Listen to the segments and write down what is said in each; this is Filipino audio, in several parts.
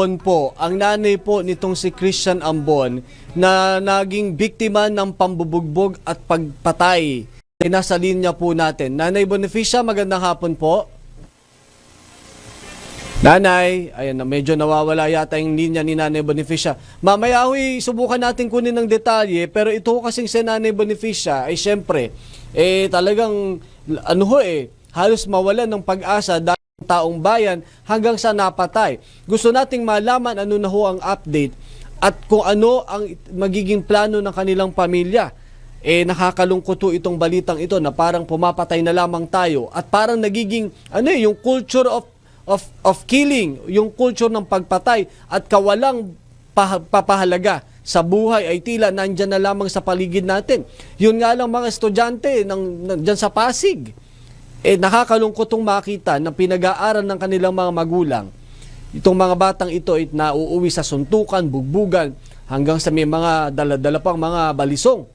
Ambon po, ang nanay po nitong si Christian Ambon na naging biktima ng pambubugbog at pagpatay. Ay nasa linya po natin. Nanay Bonificia, magandang hapon po. Nanay, ayan na medyo nawawala yata yung linya ni Nanay Bonificia. Mamaya huy, subukan natin kunin ng detalye, pero ito kasing si Nanay Bonificia ay syempre, eh talagang ano ho eh, halos mawalan ng pag-asa dahil taong bayan hanggang sa napatay. Gusto nating malaman ano na ho ang update at kung ano ang magiging plano ng kanilang pamilya. Eh nakakalungkot itong balitang ito na parang pumapatay na lamang tayo at parang nagiging ano eh, yung culture of of of killing, yung culture ng pagpatay at kawalang pah- papahalaga sa buhay ay tila nandyan na lamang sa paligid natin. Yun nga lang mga estudyante ng, ng dyan sa Pasig. Eh nakakalungkot tong makita na pinag-aaral ng kanilang mga magulang. Itong mga batang ito ay nauuwi sa suntukan, bugbugan, hanggang sa may mga daladala pang mga balisong.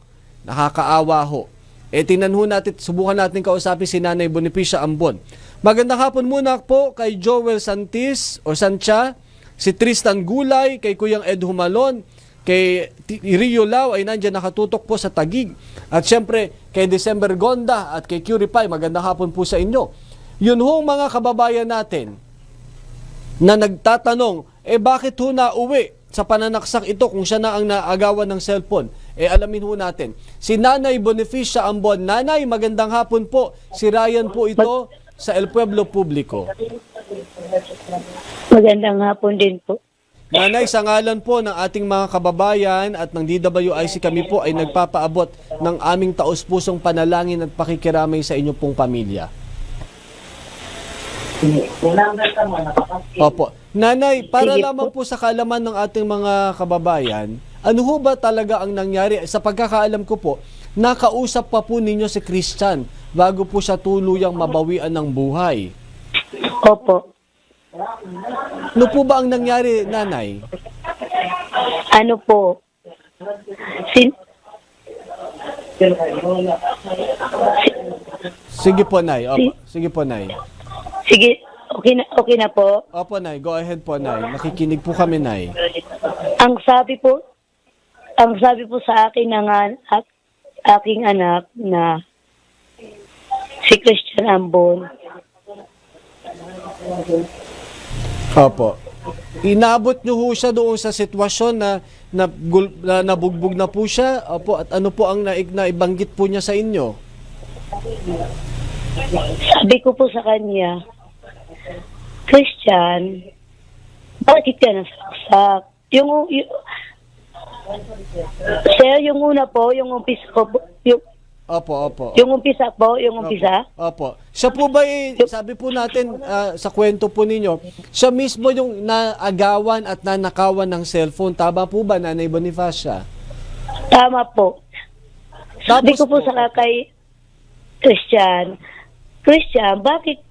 Nakakaawa ho. E tingnan ho natin, subukan natin kausapin si Nanay Bonificia Ambon. Magandang hapon muna po kay Joel Santis o Sancha, si Tristan Gulay, kay Kuyang Ed Humalon, kay Rio Lau ay nandiyan nakatutok po sa Tagig. At syempre kay December Gonda at kay Curify, magandang hapon po sa inyo. Yun ho mga kababayan natin na nagtatanong, eh bakit ho na uwi sa pananaksak ito kung siya na ang naagawan ng cellphone? Eh alamin ho natin. Si Nanay Bonificia Ambon. Nanay, magandang hapon po. Si Ryan po ito sa El Pueblo Publico. Magandang hapon din po. Nanay, sa ngalan po ng ating mga kababayan at ng DWIC kami po ay nagpapaabot ng aming taos-pusong panalangin at pakikiramay sa inyo pong pamilya. Opo. Nanay, para lamang po sa kalaman ng ating mga kababayan, ano ho ba talaga ang nangyari? Sa pagkakaalam ko po, nakausap pa po ninyo si Christian bago po siya tuluyang mabawian ng buhay. Opo. Ano po ba ang nangyari, nanay? Ano po? Sin Sige po, nay. Opo. Sige po, nay. Sige, okay na, okay na po. Opo, Nay. Go ahead po, Nay. Nakikinig po kami, Nay. Ang sabi po, ang sabi po sa akin ng ak- aking anak na si Christian Ambon, Opo. Inabot niyo ho siya doon sa sitwasyon na, na, na nabugbog na po siya. Opo, at ano po ang naig, naibanggit po niya sa inyo? sabi ko po sa kanya, Christian, bakit ka nasaksak? Yung, yung Sir, yung una po, yung umpisa ko, yung, Opo, opo. yung umpisa po, yung umpisa, Opo. Siya po ba, eh, sabi po natin ah, sa kwento po ninyo, siya mismo yung naagawan at nanakawan ng cellphone. Tama po ba, Nanay Bonifacia? Tama po. Sabi ko po po- sa kay Christian, Christian, bakit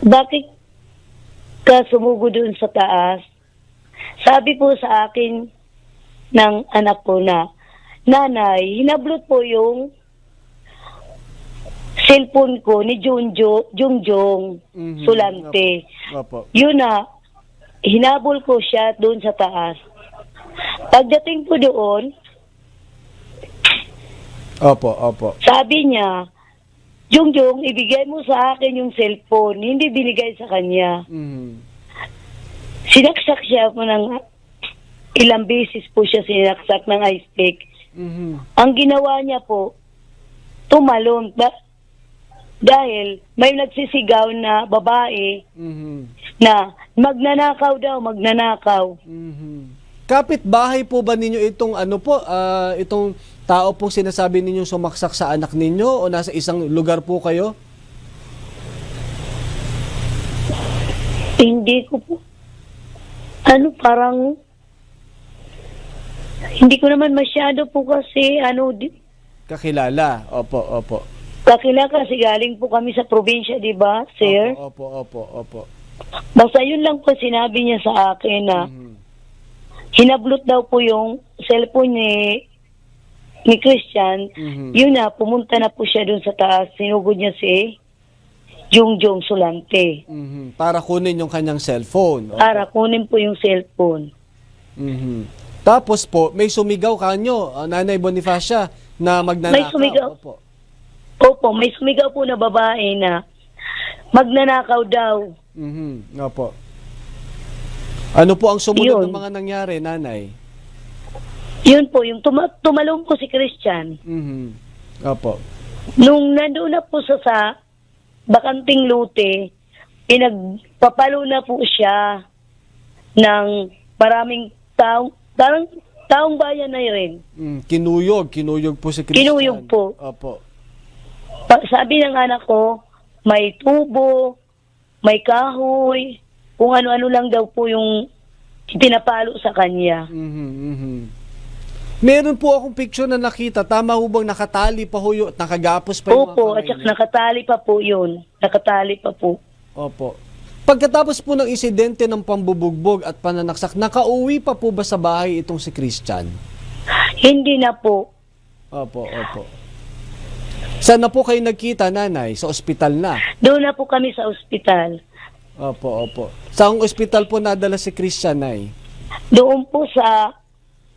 bakit ka sumugo doon sa taas? Sabi po sa akin ng anak ko na, Nanay, hinablot po yung cellphone ko ni Junjo, Jungjong Mhm. Sulante. Opo. Yun na, hinabol ko siya doon sa taas. Pagdating po doon, Opo, opo. Sabi niya, Jungjong, ibigay mo sa akin yung cellphone. Hindi binigay sa kanya. Mhm. Sinaksak siya po ng ilang beses po siya sinaksak ng ice pick. Mhm. Ang ginawa niya po, tumalon. Ba- dahil may nagsisigaw na babae Mhm. na magnanakaw daw, magnanakaw. Mhm. Kapit bahay po ba ninyo itong ano po, ah, itong tao pong sinasabi ninyo sumaksak sa anak ninyo o nasa isang lugar po kayo? Hindi ko po. Ano, parang hindi ko naman masyado po kasi ano, di- Kakilala. Opo, opo. Kakila kasi galing po kami sa probinsya, di ba, sir? Opo, opo, opo. Basta yun lang po sinabi niya sa akin na Mhm. hinablot daw po yung cellphone ni ni Christian. Mhm. Yun na, pumunta na po siya dun sa taas. Sinugod niya si Jungjong Sulante Mhm. Para kunin yung kanyang cellphone. Opo. para kunin po yung cellphone. Mhm. Tapos po, may sumigaw kanyo, ah, Nanay Bonifacia, na magnanakaw. May sumigaw. Opo. Opo, may sumigaw po na babae na magnanakaw daw. Mhm. Opo. Ano po ang sumunod Yun. ng mga nangyari, Nanay? Yun po, yung tuma- tumalong po si Christian. Mhm. Opo. Nung nandoon na po sa, sa bakanting lute, pinagpapalo na po siya ng maraming tao, parang taong bayan na rin. Mm, kinuyog, kinuyog po si Christian. Kinuyog po. Opo. Sabi ng anak ko, may tubo, may kahoy, kung ano-ano lang daw po yung itinapalo sa kanya. Mhm, mhm. Meron po akong picture na nakita. Tama ho bang nakatali pa ho yun nakagapos pa yung Opo, at saka nakatali pa po yun. Nakatali pa po. Opo. Pagkatapos po ng insidente ng pambubugbog at pananaksak, nakauwi pa po ba sa bahay itong si Christian? Hindi na po. Opo, opo. Saan na po kayo nagkita, nanay? Sa ospital na? Doon na po kami sa ospital. Opo, opo. Saan ospital po nadala si Christian, nay? Doon po sa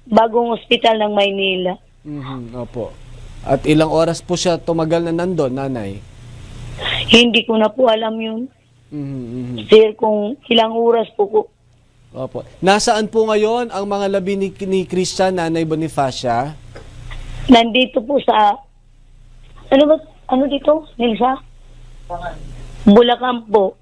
bagong ospital ng Maynila. Mhm, opo. At ilang oras po siya tumagal na nandun, nanay? Hindi ko na po alam yun. Mhm, mhm. Sir, kung ilang oras po ko. Opo. Nasaan po ngayon ang mga labi ni, ni Christian, nanay Bonifacia? Nandito po sa... Ano ba? Ano dito? Nilsa? Bulacan po.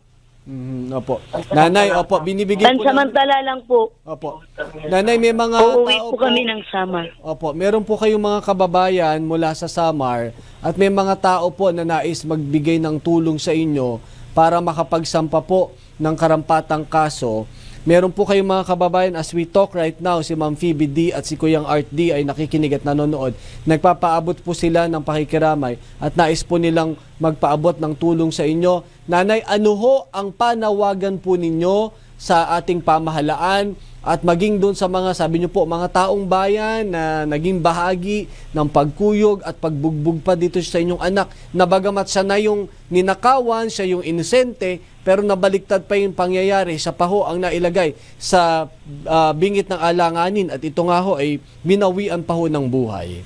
Mhm, opo. Nanay, opo, binibigyan po Pansamantala lang po. Opo. Nanay, may mga Uuwi tao po kami ng Samar. Opo, meron po kayong mga kababayan mula sa Samar at may mga tao po na nais magbigay ng tulong sa inyo para makapagsampa po ng karampatang kaso. Meron po kayong mga kababayan as we talk right now, si Ma'am Phoebe D at si Kuyang Art D ay nakikinig at nanonood. Nagpapaabot po sila ng pakikiramay at nais po nilang magpaabot ng tulong sa inyo. Nanay, ano ho ang panawagan po ninyo sa ating pamahalaan at maging doon sa mga, sabi niyo po, mga taong bayan na naging bahagi ng pagkuyog at pagbugbog pa dito sa inyong anak na bagamat siya na yung ninakawan, siya yung inosente, pero nabaliktad pa yung pangyayari, sa paho ang nailagay sa ah, bingit ng alanganin at ito nga ho ay binawian pa ho ng buhay.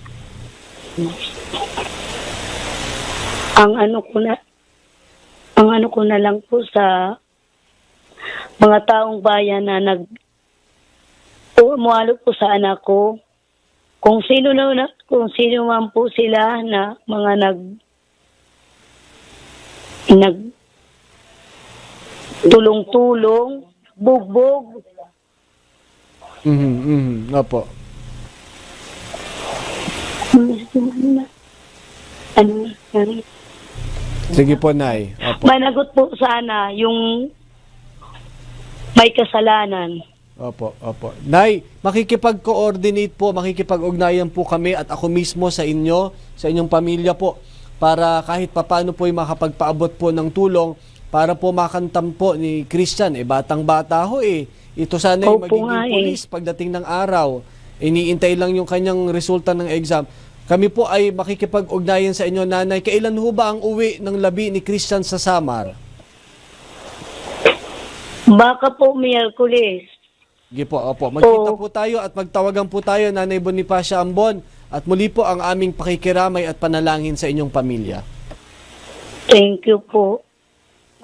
Ang ano ko na... Ang ano ko na lang po sa mga taong bayan na nag umualo po sa anak ko. Kung sino na, kung sino man po sila na mga nag nag tulong-tulong, bugbog, Mhm, mhm, opo. ano, Sige po, Nay. Opo. managot po sana yung may kasalanan. Opo, opo. Nay, makikipag-coordinate po, makikipag-ugnayan po kami at ako mismo sa inyo, sa inyong pamilya po, para kahit papano po ay makapagpaabot po ng tulong para po makantam po ni Christian. Eh, batang-bata ho eh. Ito sana yung Opo magiging nga eh. police pagdating ng araw. Iniintay lang yung kanyang resulta ng exam. Kami po ay makikipag-ugnayan sa inyo, nanay. Kailan ho ba ang uwi ng labi ni Christian sa Samar? Baka po Miyerkules. Sige po, opo. Magkita Oo. po tayo at magtawagan po tayo, Nanay Bonifacia Ambon. At muli po ang aming pakikiramay at panalangin sa inyong pamilya. Thank you po.